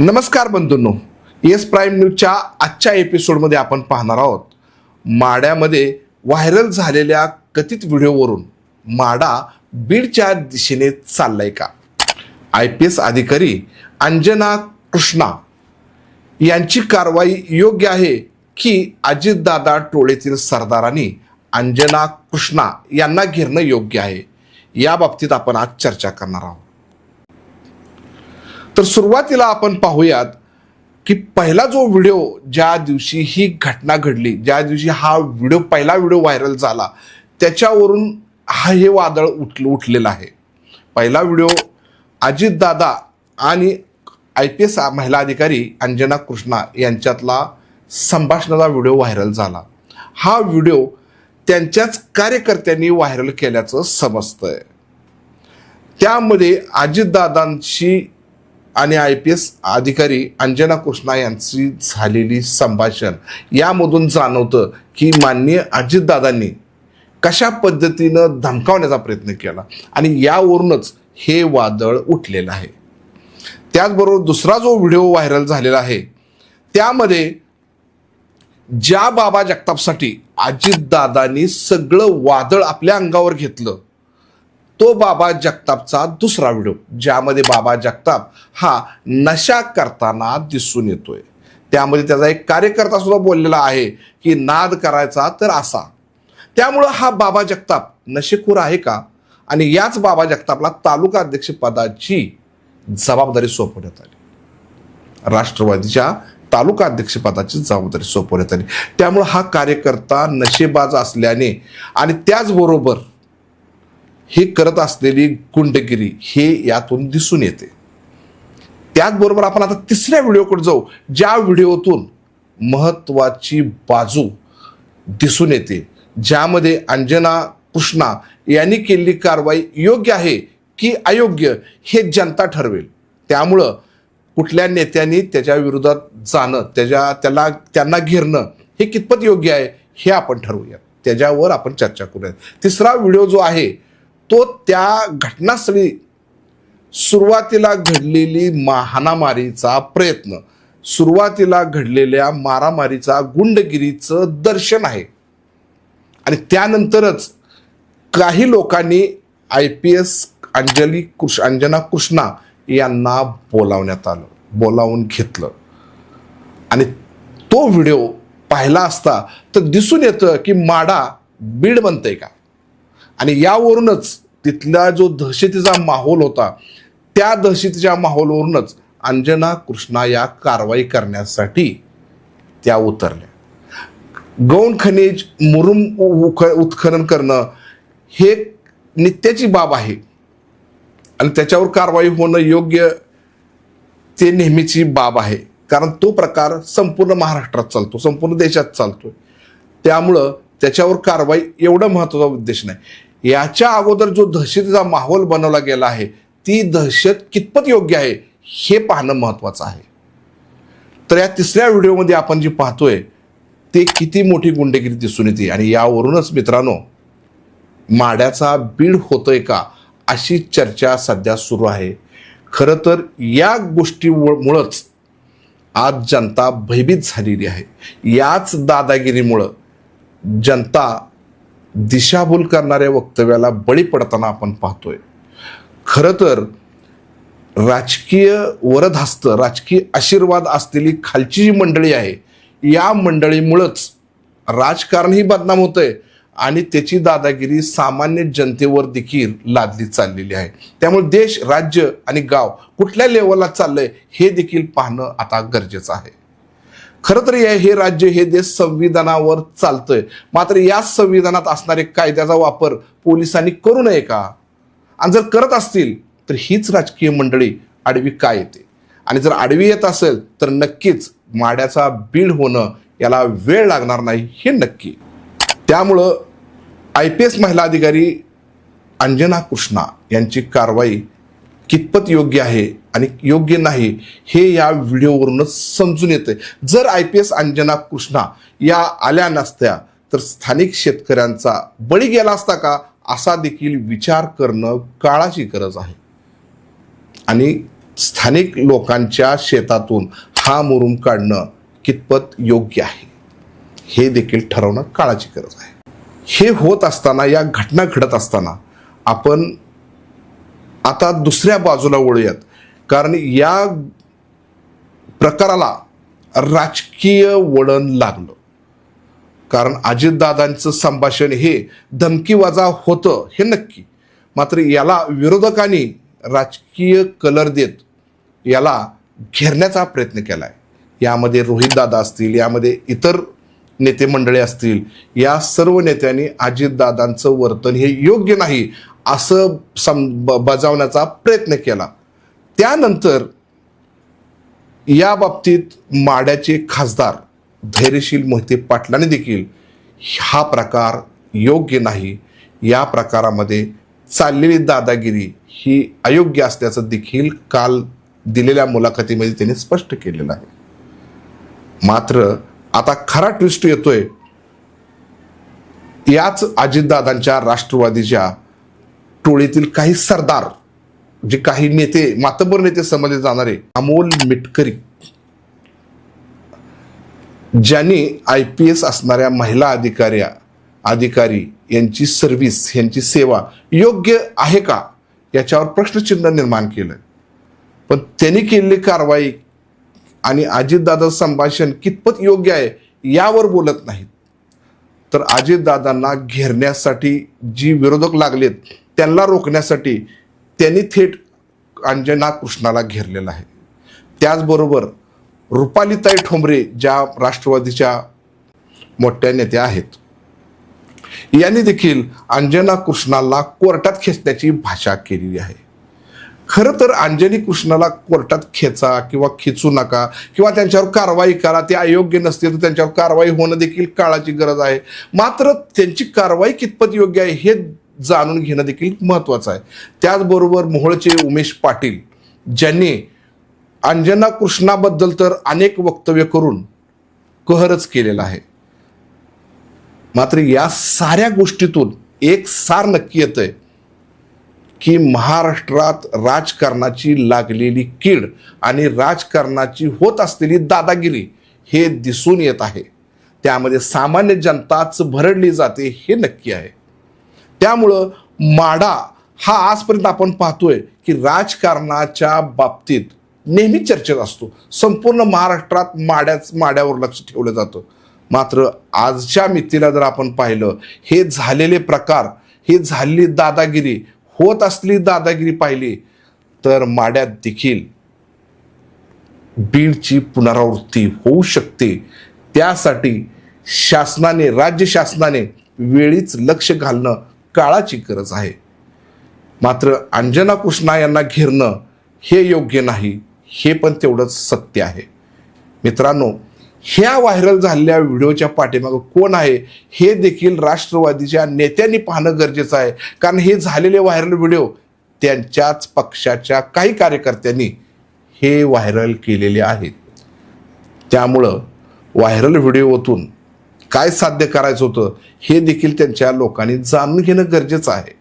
नमस्कार बंधूंनो. Yes prime न्यूजच्या आजच्या एपिसोडमध्ये आपण पाहणार आहोत. माड्यामध्ये व्हायरल झालेल्या कथित व्हिडिओवरून माडा बीडच्या दिशेने चाललाय का? आय पी एस अधिकारी अंजना कृष्णा यांची कारवाई योग्य आहे की अजितदादा टोळेतील सरदारांनी अंजना कृष्णा यांना घेरणं योग्य आहे? या बाबतीत आपण आज चर्चा करणार आहोत. तर सुरुवातीला आपण पाहूयात की पहिला जो व्हिडिओ ज्या दिवशी ही घटना घडली ज्या दिवशी हा व्हिडिओ पहिला व्हिडिओ व्हायरल झाला त्याच्यावरून हा हे वादळ उठल उठलेलं आहे. पहिला व्हिडिओ अजितदादा आणि आय पी एस महिला अधिकारी अंजना कृष्णा यांच्यातला संभाषणाचा व्हिडिओ व्हायरल झाला. हा व्हिडिओ त्यांच्याच कार्यकर्त्यांनी व्हायरल केल्याचं समजतंय. त्यामध्ये अजितदादांशी आणि आय पी एस अधिकारी अंजना कृष्णा यांची झालेली संभाषण यामधून जाणवतं की माननीय अजितदादांनी कशा पद्धतीनं धमकावण्याचा प्रयत्न केला आणि यावरूनच हे वादळ उठलेलं आहे. त्याचबरोबर दुसरा जो व्हिडिओ व्हायरल झालेला आहे त्यामध्ये ज्या बाबा जगतापसाठी अजितदादांनी सगळं वादळ आपल्या अंगावर घेतलं तो बाबा जगतापचा दुसरा व्हिडिओ ज्यामध्ये बाबा जगताप हा नशा करताना दिसून येतोय. त्यामध्ये त्याचा एक कार्यकर्ता सुद्धा बोललेला आहे की नाद करायचा तर असा. त्यामुळं हा बाबा जगताप नशेखोर आहे का? आणि याच बाबा जगतापला तालुका अध्यक्ष पदाची जबाबदारी सोपवण्यात आली. राष्ट्रवादीच्या तालुका अध्यक्षपदाची जबाबदारी सोपवण्यात आली. त्यामुळं हा कार्यकर्ता नशेबाज असल्याने आणि त्याचबरोबर हे करत असलेली गुंडगिरी हे यातून दिसून येते. त्याचबरोबर आपण आता तिसऱ्या व्हिडिओकडे जाऊ ज्या व्हिडिओतून महत्त्वाची बाजू दिसून येते ज्यामध्ये अंजना कृष्णा यांनी केलेली कारवाई योग्य आहे की अयोग्य हे जनता ठरवेल. त्यामुळं कुठल्या नेत्यांनी त्याच्या विरोधात जाणं त्याच्या त्याला त्यांना घेरणं हे कितपत योग्य आहे हे आपण ठरवूया त्याच्यावर आपण चर्चा करूया तिसरा व्हिडिओ जो आहे तो त्या घटनास्थळी सुरुवातीला घडलेली महानामारीचा हाणामारीचा प्रयत्न सुरुवातीला घडलेल्या मारामारीचा गुंडगिरीचं दर्शन आहे. आणि त्यानंतरच काही लोकांनी I P S Anjali Krish Anjana Krishna यांना बोलावण्यात आलं बोलावून घेतलं. आणि तो व्हिडिओ पाहिला असता तर दिसून येतं की माडा बीड बनतंय का? आणि यावरूनच तिथला जो दहशतीचा माहोल होता त्या दहशतीच्या माहोलवरूनच अंजना कृष्णा या कारवाई करण्यासाठी त्या उतरल्या. गौण खनिज मुरुम उख उत्खनन करणं हे नित्याची बाब आहे. आणि त्याच्यावर कारवाई होणं योग्य ते नेहमीची बाब आहे. कारण तो प्रकार संपूर्ण महाराष्ट्रात चालतो संपूर्ण देशात चालतो त्यामुळं त्याच्यावर कारवाई एवढं महत्त्वाचा उद्देश नाही. याच्या अगोदर जो दहशतीचा माहोल बनवला गेला आहे ती दहशत कितपत योग्य आहे हे पाहणं महत्त्वाचं आहे. तर या तिसऱ्या व्हिडिओमध्ये आपण जे पाहतोय ते किती मोठी गुंडेगिरी दिसून येते. आणि यावरूनच मित्रांनो माड्याचा बीड होतोय का अशी चर्चा सध्या सुरू आहे. खरं तर या गोष्टीमुळंच आज जनता भयभीत झालेली आहे. याच दादागिरीमुळं जनता दिशाभूल करणाऱ्या वक्तव्याला बळी पडताना आपण पाहतोय. खरं तर राजकीय वरदहस्त राजकीय आशीर्वाद असलेली खालची जी मंडळी आहे या मंडळीमुळंच राजकारण ही बदनाम होतंय आणि त्याची दादागिरी सामान्य जनतेवर देखील लादली चाललेली आहे. त्यामुळे देश राज्य आणि गाव कुठल्या लेवलला चाललंय हे देखील पाहणं आता गरजेचं आहे. खरं तर हे हे राज्य हे देश संविधानावर चालतंय. मात्र या संविधानात असणारे कायद्याचा वापर पोलिसांनी करू नये का? आणि जर करत असतील तर हीच राजकीय मंडळी आडवी काय येते? आणि जर आडवी येत असेल तर नक्कीच माड्याचा बीड होणं याला वेळ लागणार नाही हे नक्की. त्यामुळं आय पी एस महिला अधिकारी अंजना कृष्णा यांची कारवाई कितपत योग्य आहे आणि योग्य नाही हे या व्हिडिओवरूनच समजून येते जर I P S Anjana Krishna या आल्या नसत्या तर स्थानिक शेतकऱ्यांचा बळी गेला असता का? असा देखील विचार करणं काळाची गरज आहे. आणि स्थानिक लोकांच्या शेतातून हा मुरुम काढणं कितपत योग्य आहे? हे देखील ठरवणं काळाची गरज आहे. हे होत असताना या घटना घडत असताना आपण आता दुसऱ्या बाजूला वळूयात. कारण या प्रकाराला राजकीय वळण लागलं. कारण अजितदादांचं संभाषण हे धमकीवाजा होतं हे नक्की. मात्र याला विरोधकांनी राजकीय कलर देत याला घेरण्याचा प्रयत्न केला आहे यामध्ये रोहितदादा असतील यामध्ये इतर नेते मंडळी असतील या सर्व नेत्यांनी अजितदादांचं वर्तन हे योग्य नाही असं सम ब- बजावण्याचा प्रयत्न केला. त्यानंतर या बाबतीत माड्याचे खासदार धैर्यशील मोहिते पाटलांनी देखील हा प्रकार योग्य नाही. या प्रकारामध्ये चाललेली दादागिरी ही अयोग्य असल्याचं देखील काल दिलेल्या मुलाखतीमध्ये त्यांनी स्पष्ट केलेलं आहे. मात्र आता खरा ट्विस्ट येतोय. याच अजितदादांच्या राष्ट्रवादीच्या टोळीतील काही सरदार जे काही नेते मातबर नेते समजले जाणारे अमोल मिटकरी. ज्यांनी आय पी एस असणाऱ्या महिला अधिकाऱ्या अधिकारी यांची सर्व्हिस यांची सेवा योग्य आहे का? याच्यावर प्रश्नचिन्ह निर्माण केलं. पण त्यांनी केलेली कारवाई आणि अजितदादा संभाषण कितपत योग्य आहे यावर बोलत नाहीत. तर अजितदादांना घेरण्यासाठी जी विरोधक लागलेत त्यांना रोखण्यासाठी त्यांनी थेट अंजना कृष्णाला घेरलेलं आहे. त्याचबरोबर रुपालीताई ठोंबरे ज्या राष्ट्रवादीच्या मोठ्या नेत्या आहेत यांनी देखील अंजना कृष्णाला कोर्टात खेचण्याची भाषा केलेली आहे. खरं तर अंजनी कृष्णाला कोर्टात खेचा किंवा खेचू नका किंवा त्यांच्यावर कारवाई करा ते अयोग्य नसते तर त्यांच्यावर कारवाई होणं देखील काळाची गरज आहे. मात्र त्यांची कारवाई कितपत योग्य आहे हे जाणून घेणं देखील महत्त्वाचं आहे. त्याचबरोबर मोहोळचे उमेश पाटील ज्यांनी अंजना कृष्णाबद्दल तर अनेक वक्तव्य करून कहरच केलेला आहे. मात्र या साऱ्या गोष्टीतून एक सार नक्की येतंय की महाराष्ट्रात राजकारणाची लागलेली कीड आणि राजकारणाची होत असलेली दादागिरी हे दिसून येत आहे. त्यामध्ये सामान्य जनताच भरडली जाते हे नक्की आहे. त्यामुळं माडा हा आजपर्यंत आपण पाहतोय की राजकारणाच्या बाबतीत नेहमी चर्चेत असतो. संपूर्ण महाराष्ट्रात माड्याच माड्यावर लक्ष ठेवलं जातं. मात्र आजच्या मितीला जर आपण पाहिलं हे झालेले प्रकार हे झालेली दादागिरी होत असलेली दादागिरी पाहिली तर माड्यात देखील बीडची पुनरावृत्ती होऊ शकते. त्यासाठी शासनाने राज्य शासनाने वेळीच लक्ष घालणं काळाची गरज आहे. मात्र अंजना कृष्णा यांना घेरणं हे योग्य नाही हे पण तेवढंच सत्य आहे. मित्रांनो ह्या व्हायरल झालेल्या व्हिडिओच्या पाठीमागं कोण आहे हे देखील राष्ट्रवादीच्या नेत्यांनी पाहणं गरजेचं आहे. कारण हे झालेले व्हायरल व्हिडिओ त्यांच्याच पक्षाच्या काही कार्यकर्त्यांनी हे व्हायरल केलेले आहेत. त्यामुळं व्हायरल व्हिडिओतून काय साध्य करायचं होतं हे देखील त्यांच्या लोकांनी जाणून घेणं गरजेचं आहे.